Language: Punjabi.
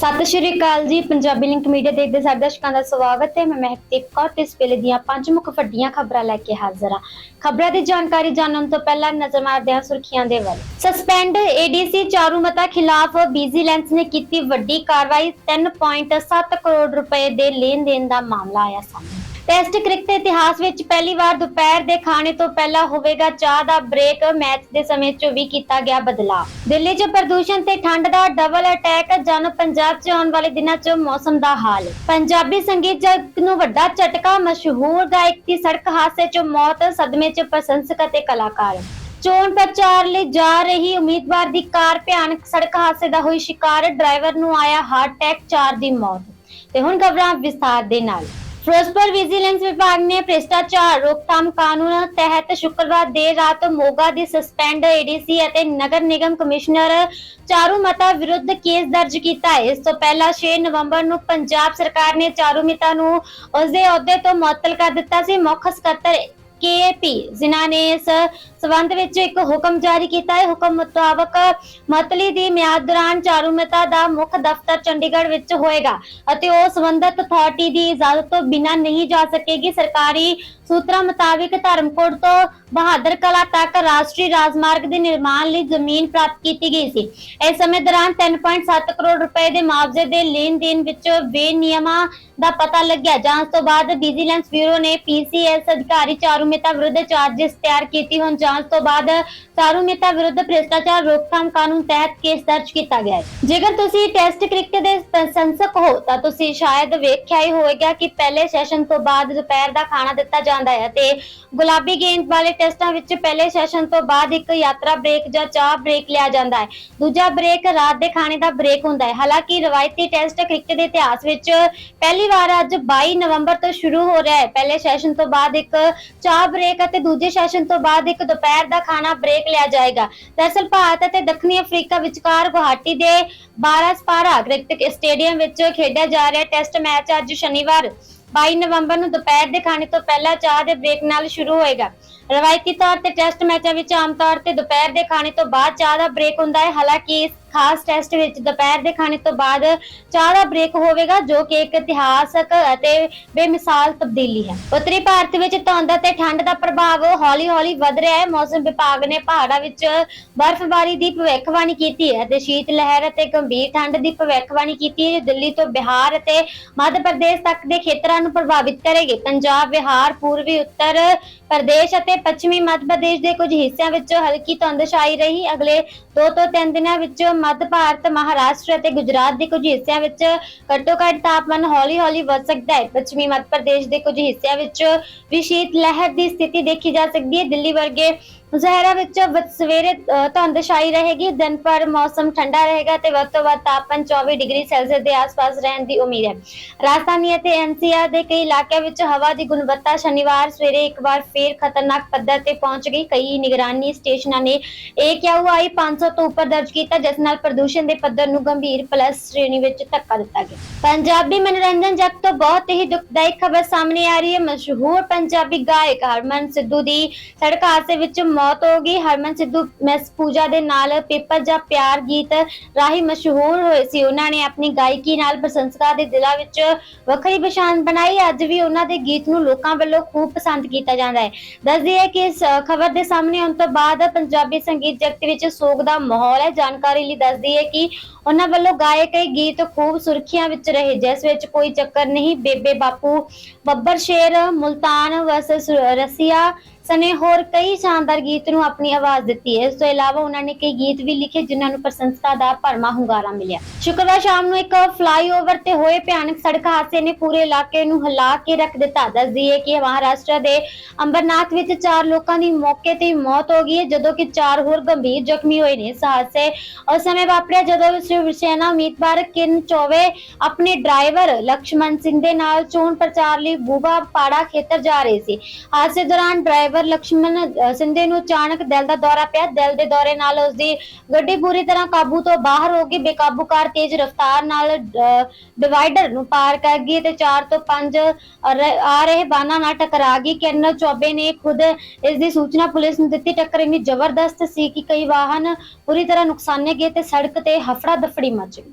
ਸਤਿ ਸ਼੍ਰੀ ਅਕਾਲ ਜੀ, ਪੰਜਾਬੀ ਲਿੰਕ ਮੀਡੀਆ ਦੇਖਦੇ ਸਾਰੇ ਦਰਸ਼ਕਾਂ ਦਾ ਸਵਾਗਤ ਹੈ। ਮੈਂ ਮਹਿਕਦੀਪ ਕੌਰ ਤੇ ਇਸ ਵੇਲੇ ਦੀਆਂ ਪੰਜ ਮੁੱਖ ਵੱਡੀਆਂ ਖਬਰਾਂ ਲੈ ਕੇ ਹਾਜ਼ਰ ਹਾਂ। ਖਬਰਾਂ ਦੀ ਜਾਣਕਾਰੀ ਜਾਣਨ ਤੋਂ ਪਹਿਲਾਂ ਨਜ਼ਰ ਮਾਰਦੇ ਹਾਂ ਸੁਰਖੀਆਂ ਦੇ ਵੱਲ। ਸਸਪੈਂਡ ਏਡੀਸੀ ਚਾਰੂਮਤਾ ਖਿਲਾਫ ਵਿਜੀਲੈਂਸ ਨੇ ਕੀਤੀ ਵੱਡੀ ਕਾਰਵਾਈ। 3.7 ਕਰੋੜ ਰੁਪਏ ਦੇ ਲੈਣ ਦੇਣ ਦਾ ਮਾਮਲਾ ਆਇਆ ਸਾਹਮਣੇ। ਟੈਸਟ ਕ੍ਰਿਕਟ ਦੇ ਇਤਿਹਾਸ ਵਿੱਚ ਪਹਿਲੀ ਵਾਰ ਦੁਪਹਿਰ ਦੇ ਖਾਣੇ ਤੋਂ ਪਹਿਲਾਂ ਹੋਵੇਗਾ ਚਾਹ ਦਾ ਬ੍ਰੇਕ ਮੈਚ ਦੇ ਸਮੇਂ 'ਚ ਵੀ ਕੀਤਾ ਗਿਆ ਬਦਲਾਅ। ਦਿੱਲੀ 'ਚ ਪ੍ਰਦੂਸ਼ਣ ਤੇ ਠੰਡ ਦਾ ਡਬਲ ਅਟੈਕ ਜਨ ਪੰਜਾਬ 'ਚ ਆਉਣ ਵਾਲੇ ਦਿਨਾਂ 'ਚ ਮੌਸਮ ਦਾ ਹਾਲ। ਪੰਜਾਬੀ ਸੰਗੀਤ ਜਗਤ ਨੂੰ ਵੱਡਾ ਝਟਕਾ। ਮਸ਼ਹੂਰ ਗਾਇਕ ਦੀ ਸੜਕ ਹਾਦਸੇ 'ਚ ਮੌਤ। ਸਦਮੇ 'ਚ ਪ੍ਰਸ਼ੰਸਕ ਅਤੇ ਕਲਾਕਾਰ। ਚੋਣ ਪ੍ਰਚਾਰ ਲਈ ਜਾ ਰਹੀ ਉਮੀਦਵਾਰ ਦੀ ਕਾਰ ਭਿਆਨਕ ਸੜਕ ਹਾਦਸੇ ਦਾ ਹੋਈ ਸ਼ਿਕਾਰ। ਡਰਾਈਵਰ ਨੂੰ ਆਇਆ ਹਾਰਟ ਅਟੈਕ। 4 ਦੀ ਮੌਤ। ਤੇ ਹੁਣ ਖਬਰਾਂ ਵਿਸਥਾਰ ਦੇ ਨਾਲ। ਫਿਰੋਜ਼ਪੁਰ ਵਿਜੀਲੈਂਸ ਵਿਭਾਗ ਨੇ ਭ੍ਰਿਸ਼ਟਾਚਾਰ ਰੋਕਥਾਮ ਕਾਨੂੰਨ ਤਹਿਤ ਸ਼ੁੱਕਰਵਾਰ ਦੇਰ ਰਾਤ ਮੋਗਾ ਦੀ ਸਸਪੈਂਡ ਏਡੀਸੀ ਅਤੇ ਨਗਰ ਨਿਗਮ ਕਮਿਸ਼ਨਰ ਚਾਰੂ ਮਤਾ ਵਿਰੁੱਧ ਕੇਸ ਦਰਜ ਕੀਤਾ ਹੈ। ਇਸ ਤੋਂ ਪਹਿਲਾਂ 6 ਨਵੰਬਰ ਨੂੰ ਪੰਜਾਬ ਸਰਕਾਰ ਨੇ ਚਾਰੂ ਮਤਾ ਨੂੰ ਉਸਦੇ ਅਹੁਦੇ ਤੋਂ ਮੁਅੱਤਲ ਕਰ ਦਿੱਤਾ ਸੀ। ਮੁੱਖ ਸਕੱਤਰ ਕੇਪੀ ਜਿਨ੍ਹਾਂ ਨੇ ਇਸ ਸਬੰਧ ਵਿੱਚ ਇੱਕ ਹੁਕਮ ਜਾਰੀ ਕੀਤਾ ਹੈ। ਹੁਕਮ ਮੁਤਾਬਕ ਮਤਲੀ ਦੀ ਮਿਆਦ ਦੌਰਾਨ ਚਾਰੂ ਮਤਾ ਦਾ ਮੁੱਖ ਦਫ਼ਤਰ ਚੰਡੀਗੜ੍ਹ ਵਿੱਚ ਹੋਏਗਾ ਅਤੇ ਉਹ ਸੰਬੰਧਤ ਅਥਾਰਟੀ ਦੀ ਇਜਾਜ਼ਤ ਤੋਂ ਬਿਨਾਂ ਨਹੀਂ ਜਾ ਸਕੇਗੀ। ਸਰਕਾਰੀ ਸੂਤਰਾਂ ਮੁਤਾਬਕ ਧਰਮਕੋਟ ਤੋਂ ਬਹਾਦਰ ਕਲਾ ਤੱਕ ਰਾਸ਼ਟਰੀ ਰਾਜਮਾਰਗ ਦੇ ਨਿਰਮਾਣ ਲਈ ਜ਼ਮੀਨ ਪ੍ਰਾਪਤ ਕੀਤੀ ਗਈ ਸੀ। ਇਸ ਸਮੇਂ ਦੌਰਾਨ 3.7 ਕਰੋੜ ਰੁਪਏ ਦੇ ਮੁਆਵਜ਼ੇ ਦੇ ਲੈਣ ਦੇਣ ਵਿੱਚ ਬੇਨਿਯਮਾਂ ਦਾ ਪਤਾ ਲੱਗਿਆ। ਜਾਂਚ ਤੋਂ ਬਾਅਦ ਵਿਜੀਲੈਂਸ ਬਿਊਰੋ ਨੇ ਪੀਸੀਐਸ ਅਧਿਕਾਰੀ ਚਾਰੂ ਮਹਿਤਾ ਵਿਰੁੱਧ ਚਾਰਜਸ ਤਿਆਰ ਕੀਤੀ ਹੁਣ। ਜਾਂਚ ਤੋਂ ਬਾਅਦ ਚਾਰੂ ਮਹਿਤਾ ਵਿਰੁੱਧ ਭ੍ਰਿਸ਼ਟਾਚਾਰ ਰੋਕਥਾਮ ਕਾਨੂੰਨ ਤਹਿਤ ਕੇਸ ਦਰਜ ਕੀਤਾ ਗਿਆ ਹੈ। ਜੇਕਰ ਤੁਸੀਂ ਟੈਸਟ ਕ੍ਰਿਕਟ ਦੇ ਪ੍ਰਸ਼ੰਸਕ ਹੋ, ਤਾਂ ਤੁਸੀਂ ਸ਼ਾਇਦ ਵੇਖਿਆ ਹੀ ਹੋਵੇਗਾ ਕਿ ਪਹਿਲੇ ਸੈਸ਼ਨ ਤੋਂ ਬਾਅਦ ਦੁਪਹਿਰ ਦਾ ਖਾਣਾ ਦਿੱਤਾ ਜਾਂਦਾ ਹੈ ਤੇ ਗੁਲਾਬੀ ਗੇਂਦ ਵਾਲੇ ਟੈਸਟਾਂ ਵਿੱਚ ਪਹਿਲੇ ਸੈਸ਼ਨ ਤੋਂ ਬਾਅਦ ਇੱਕ ਯਾਤਰਾ ਬ੍ਰੇਕ ਜਾਂ ਚਾਹ ਬ੍ਰੇਕ ਲਿਆ ਜਾਂਦਾ ਹੈ। ਦੂਜਾ ਬ੍ਰੇਕ ਰਾਤ ਦੇ ਖਾਣੇ ਦਾ ਬ੍ਰੇਕ ਹੁੰਦਾ ਹੈ। ਹਾਲਾਂਕਿ ਰਵਾਇਤੀ ਟੈਸਟ ਕ੍ਰਿਕਟ ਦੇ ਇਤਿਹਾਸ ਵਿੱਚ ਪਹਿਲੀ ਵਾਰ ਅੱਜ 22 ਨਵੰਬਰ ਤੋਂ ਸ਼ੁਰੂ ਹੋ ਰਿਹਾ ਹੈ। ਪਹਿਲੇ ਸੈਸ਼ਨ ਤੋਂ ਬਾਅਦ ਇੱਕ ਚਾਹ ਬ੍ਰੇਕ ਅਤੇ ਦੂਜੇ ਸੈਸ਼ਨ ਤੋਂ ਬਾਅਦ ਇੱਕ ਦੁਪਹਿਰ ਦਾ ਖਾਣਾ ਬ੍ਰੇਕ ਲਿਆ ਜਾਏਗਾ। ਦਰਅਸਲ ਭਾਰਤ ਅਤੇ ਦੱਖਣੀ ਅਫਰੀਕਾ ਵਿਚਕਾਰ ਗੁਹਾਟੀ ਦੇ 12 ਸਪਾਰਾ ਕ੍ਰਿਕਟ ਸਟੇਡੀਅਮ ਵਿੱਚ ਖੇਡਿਆ ਜਾ ਰਿਹਾ ਟੈਸਟ ਮੈਚ ਅੱਜ ਸ਼ਨੀਵਾਰ 22 ਨਵੰਬਰ ਨੂੰ ਦੁਪਹਿਰ ਦੇ ਖਾਣੇ ਤੋਂ ਪਹਿਲਾਂ ਚਾਹ ਦੇ ਬ੍ਰੇਕ ਨਾਲ ਸ਼ੁਰੂ ਹੋਏਗਾ। ਰਵਾਇਤੀ ਤੌਰ ਤੇ ਟੈਸਟ ਮੈਚਾਂ ਵਿੱਚ ਆਮ ਤੌਰ ਤੇ ਦੁਪਹਿਰ ਦੇ ਖਾਣੇ ਤੋਂ ਬਾਅਦ ਚਾਹ ਦਾ ਬ੍ਰੇਕ ਹੁੰਦਾ ਹੈ। ਹਾਲਾਂਕਿ ਇਸ ਖਾਸ ਟੈਸਟ ਵਿੱਚ ਦੁਪਹਿਰ ਦੇ ਖਾਣੇ ਤੋਂ ਬਾਅਦ ਚਾਹ ਦਾ ਬ੍ਰੇਕ ਹੋਵੇਗਾ, ਜੋ ਕਿ ਇੱਕ ਇਤਿਹਾਸਕ ਅਤੇ ਬੇਮਿਸਾਲ ਤਬਦੀਲੀ ਹੈ। ਉੱਤਰੀ ਭਾਰਤ ਵਿੱਚ ਧੁੰਦ ਅਤੇ ਠੰਡ ਦਾ ਪ੍ਰਭਾਵ ਹੌਲੀ-ਹੌਲੀ ਵਧ ਰਿਹਾ ਹੈ। ਮੌਸਮ ਵਿਭਾਗ ਨੇ ਪਹਾੜਾਂ ਵਿੱਚ ਬਰਫ਼ਬਾਰੀ ਦੀ ਭਵਿੱਖਬਾਣੀ ਕੀਤੀ ਹੈ ਅਤੇ ਸ਼ੀਤ ਲਹਿਰ ਅਤੇ ਗੰਭੀਰ ਠੰਡ ਦੀ ਭਵਿੱਖਬਾਣੀ ਕੀਤੀ ਹੈ, ਜੋ ਦਿੱਲੀ ਤੋਂ ਬਿਹਾਰ ਅਤੇ ਮੱਧ ਪ੍ਰਦੇਸ਼ ਤੱਕ ਦੇ ਖੇਤਰਾਂ ਨੂੰ ਪ੍ਰਭਾਵਿਤ ਕਰੇਗੀ। ਪੰਜਾਬ, ਬਿਹਾਰ, ਪੂਰਬੀ, ਉੱਤਰ ਪ੍ਰਦੇਸ਼ ਅਤੇ ਪੱਛਮੀ ਮੱਧ ਪ੍ਰਦੇਸ਼ ਦੇ ਕੁਝ ਹਿੱਸਿਆਂ ਵਿੱਚ ਹਲਕੀ ਧੁੰਦ ਛਾਈ ਰਹੀ। ਅਗਲੇ 2 ਤੋਂ 3 ਦਿਨਾਂ ਵਿੱਚ ਮੱਧ ਭਾਰਤ, ਮਹਾਰਾਸ਼ਟਰ ਅਤੇ ਗੁਜਰਾਤ ਦੇ ਕੁਝ ਹਿੱਸਿਆਂ ਵਿੱਚ ਘੱਟੋ ਘੱਟ ਤਾਪਮਾਨ ਹੌਲੀ-ਹੌਲੀ ਵੱਧ ਸਕਦਾ ਹੈ। ਪੱਛਮੀ ਮੱਧ ਪ੍ਰਦੇਸ਼ ਦੇ ਕੁਝ ਹਿੱਸਿਆਂ ਵਿੱਚ ਵੀ ਸ਼ੀਤ ਲਹਿਰ ਦੀ ਸਥਿਤੀ ਦੇਖੀ ਜਾ ਸਕਦੀ ਹੈ। ਦਿੱਲੀ ਵਰਗੇ ਜ਼ਹਿਰਾ ਵਿੱਚ ਵ- ਸਵੇਰੇ ਅ, ਧੁੰਦ ਛਾਈ ਰਹੇਗੀ ਦਿਨ ਪਰ ਮੌਸਮ ਠੰਡਾ ਰਹੇਗਾ ਤੇ ਵੱਧ ਤੋਂ ਵੱਧ ਤਾਪਮਾਨ 24 ਡਿਗਰੀ ਸੈਲਸੀਅਸ ਦੇ ਆਸ-ਪਾਸ ਰਹਿਣ ਦੀ ਉਮੀਦ ਹੈ। ਰਾਜਧਾਨੀ ਅਤੇ ਐਨਸੀਆਰ ਦੇ ਕਈ ਇਲਾਕਿਆਂ ਵਿੱਚ ਹਵਾ ਦੀ ਗੁਣਵੱਤਾ ਸ਼ਨੀਵਾਰ ਸਵੇਰੇ ਇੱਕ ਵਾਰ ਫੇਰ ਖਤਰਨਾਕ ਪੱਧਰ ਤੇ ਪਹੁੰਚ ਗਈ। ਕਈ ਨਿਗਰਾਨੀ ਸਟੇਸ਼ਨਾਂ ਨੇ AQI 500 ਤੋਂ ਉੱਪਰ ਦਰਜ ਕੀਤਾ ਜਿਸ ਨਾਲ ਪ੍ਰਦੂਸ਼ਣ ਦੇ ਪੱਧਰ ਨੂੰ ਗੰਭੀਰ ਪਲੱਸ ਸ਼੍ਰੇਣੀ ਵਿੱਚ ਧੱਕਾ ਦਿੱਤਾ ਗਿਆ। ਪੰਜਾਬੀ ਮਨੋਰੰਜਨ ਜਗਤ ਤੋਂ ਬਹੁਤ ਹੀ ਦੁਖਦਾਇਕ ਖਬਰ ਸਾਹਮਣੇ ਆ ਰਹੀ ਹੈ। ਮਸ਼ਹੂਰ ਪੰਜਾਬੀ ਗਾਇਕ ਹਰਮਨ ਸਿੱਧੂ ਦੀ ਸੜਕ ਹਾਦਸੇ ਵਿੱਚ ਮੌਤ ਹੋ ਗਈ। ਹਰਮਨ ਸਿੱਧੂ ਮਿਸ ਪੂਜਾ ਦੇ ਨਾਲ ਪੇਪਰ ਜਾਂ ਪਿਆਰ ਗੀਤ ਰਾਹੀਂ ਮਸ਼ਹੂਰ ਹੋਏ ਸੀ। ਉਹਨਾਂ ਨੇ ਆਪਣੀ ਗਾਇਕੀ ਨਾਲ ਪ੍ਰਸ਼ੰਸਕਾਂ ਦੇ ਦਿਲਾਂ ਵਿੱਚ ਵੱਖਰੀ ਪਛਾਣ ਬਣਾਈ। ਅੱਜ ਵੀ ਉਹਨਾਂ ਦੇ ਗੀਤ ਨੂੰ ਲੋਕਾਂ ਵੱਲੋਂ ਖੂਬ ਪਸੰਦ ਕੀਤਾ ਜਾਂਦਾ ਹੈ। ਦੱਸਦੀ ਹੈ ਕਿ ਇਸ ਖਬਰ ਦੇ ਸਾਹਮਣੇ ਆਉਣ ਤੋਂ ਬਾਅਦ ਪੰਜਾਬੀ ਸੰਗੀਤ ਜਗਤ ਵਿੱਚ ਸੋਗ ਦਾ ਮਾਹੌਲ ਹੈ। ਜਾਣਕਾਰੀ ਲਈ ਦੱਸਦੀ ਹੈ ਕਿ ਉਹਨਾਂ ਵੱਲੋਂ ਗਾਏ ਗਏ ਗੀਤ ਖੂਬ ਸੁਰਖੀਆਂ ਵਿੱਚ ਰਹੇ, ਜਿਸ ਵਿੱਚ ਕੋਈ ਚੱਕਰ ਨਹੀਂ। ਬੇਬੇ ਬਾਪੂ, ਬੱਬਰ ਸ਼ੇਰ, ਮੁਲਤਾਨ ਵਸ ਰਸੀਆ ਸਨੇ ਹੋਰ ਕਈ ਸ਼ਾਨਦਾਰ ਗੀਤ ਨੂੰ ਆਪਣੀ ਆਵਾਜ਼ ਦਿੱਤੀ ਹੈ। ਇਸ ਤੋਂ ਇਲਾਵਾ ਉਹਨਾਂ ਨੇ ਕਈ ਗੀਤ ਵੀ ਲਿਖੇ ਜਿਨ੍ਹਾਂ ਨੂੰ ਪ੍ਰਸ਼ੰਸਕਾਂ ਦਾ ਭਰਮਾ ਹੁੰਗਾਰਾ ਮਿਲਿਆ। ਸ਼ੁੱਕਰਵਾਰ ਸ਼ਾਮ ਨੂੰ ਇੱਕ ਫਲਾਈਓਵਰ ਤੇ ਹੋਏ ਭਿਆਨਕ ਸੜਕ ਹਾਦਸੇ ਨੇ ਪੂਰੇ ਇਲਾਕੇ ਨੂੰ ਹਿਲਾ ਕੇ ਰੱਖ ਦਿੱਤਾ। ਦੱਸਦੀ ਹੈ ਕਿ ਮਹਾਰਾਸ਼ਟਰ ਦੇ ਅੰਬਰਨਾਥ ਵਿੱਚ ਚਾਰ ਲੋਕਾਂ ਦੀ ਮੌਕੇ ਤੇ ਹੀ ਮੌਤ ਹੋ ਗਈ ਹੈ, ਜਦੋਂ ਕਿ ਚਾਰ ਹੋਰ ਗੰਭੀਰ ਜ਼ਖਮੀ ਹੋਏ ਨੇ। ਇਸ ਹਾਦਸੇ ਉਸ ਸਮੇਂ ਵਾਪਰਿਆ ਜਦੋਂ ਸ਼ਿਵ ਸੈਨਾ ਉਮੀਦਵਾਰ ਕਿਰਨ ਚੌਵੇ ਆਪਣੇ ਡਰਾਈਵਰ ਲਕਸ਼ਮਣ ਸਿੰਘ ਦੇ ਨਾਲ ਚੋਣ ਪ੍ਰਚਾਰ ਲਈ ਬੂਬਾ ਪਾੜਾ ਖੇਤਰ ਜਾ ਰਹੇ ਸੀ। ਹਾਦਸੇ ਦੌਰਾਨ ਡਰਾਈਵਰ ਲਕਸ਼ਮਣ ਅ, ਸਿੰਧੇ ਨੂੰ ਅਚਾਨਕ ਦਿਲ ਦਾ ਦੌਰਾ ਪਿਆ। ਦਿਲ ਦੇ ਦੌਰੇ ਨਾਲ ਉਸ ਦੀ ਗੱਡੀ ਪੂਰੀ ਤਰ੍ਹਾਂ ਕਾਬੂ ਤੋਂ ਬਾਹਰ ਹੋ ਗਈ। ਬੇਕਾਬੂ ਕਾਰ ਤੇਜ਼ ਰਫ਼ਤਾਰ ਨਾਲ ਅ, ਡਿਵਾਈਡਰ ਨੂੰ ਪਾਰ ਕਰ ਗਈ ਤੇ 4 ਤੋਂ 5 ਆ ਰਹੇ ਵਾਹਨਾਂ ਨਾਲ ਟਕਰਾ ਗਈ। ਕਿਰਨ ਚੌਬੇ ਨੇ ਖੁਦ ਇਸ ਦੀ ਸੂਚਨਾ ਪੁਲਿਸ ਨੂੰ ਦਿੱਤੀ। ਟੱਕਰ ਇੰਨੀ ਜ਼ਬਰਦਸਤ ਸੀ ਕਿ ਕਈ ਵਾਹਨ ਪੂਰੀ ਤਰ੍ਹਾਂ ਨੁਕਸਾਨੇ ਗਏ ਤੇ ਸੜਕ ਤੇ ਹਫੜਾ ਦਫੜੀ ਮਚ ਗਈ।